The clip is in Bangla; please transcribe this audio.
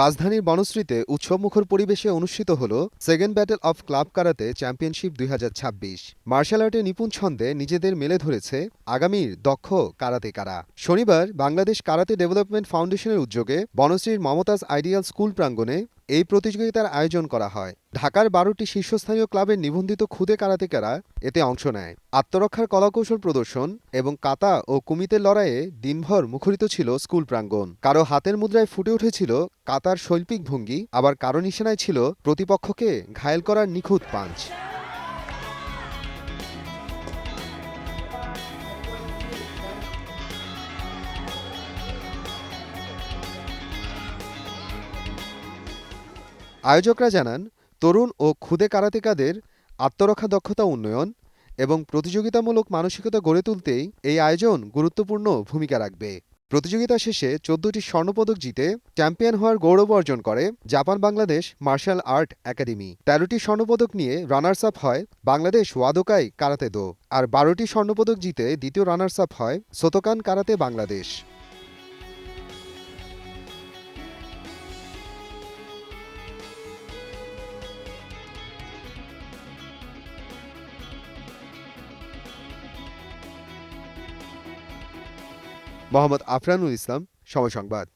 রাজধানীর বনশ্রীতে উৎসবমুখর পরিবেশে অনুষ্ঠিত হল second battle of club karate championship দুই হাজার ছাব্বিশ। মার্শাল আর্টে নিপুণ ছন্দে নিজেদের মেলে ধরেছে আগামীর দক্ষ কারাতে কারা। শনিবার বাংলাদেশ কারাতে ডেভেলপমেন্ট ফাউন্ডেশনের উদ্যোগে বনশ্রীর মমতাজ আইডিয়াল স্কুল প্রাঙ্গণে এই প্রতিযোগিতার আয়োজন করা হয়। ঢাকার বারোটি শীর্ষস্থানীয় ক্লাবের নিবন্ধিত খুদে কারাতেকেরা এতে অংশ নেয়। আত্মরক্ষার কলাকৌশল প্রদর্শন এবং কাতা ও কুমিতের লড়াইয়ে দিনভর মুখরিত ছিল স্কুল প্রাঙ্গণ। কারও হাতের মুদ্রায় ফুটে উঠেছিল কাতার শৈল্পিক ভঙ্গি, আবার কারও নিশানায় ছিল প্রতিপক্ষকে ঘায়েল করার নিখুঁত পাঞ্চ। আয়োজকরা জানান, তরুণ ও ক্ষুদে কারাতেকাদের আত্মরক্ষা দক্ষতা উন্নয়ন এবং প্রতিযোগিতামূলক মানসিকতা গড়ে তুলতেই এই আয়োজন গুরুত্বপূর্ণ ভূমিকা রাখবে। প্রতিযোগিতা শেষে চোদ্দটি স্বর্ণপদক জিতে চ্যাম্পিয়ন হওয়ার গৌরব অর্জন করে Japan Bangladesh martial art academy. তেরোটি স্বর্ণপদক নিয়ে রানার্স আপ হয় বাংলাদেশ ওয়াদোকাই কারাতে দো আর বারোটি স্বর্ণপদক জিতে দ্বিতীয় রানার্স আপ হয় সোতোকান কারাতে বাংলাদেশ। মোহাম্মদ আফরানুল ইসলাম সময় সংবাদ।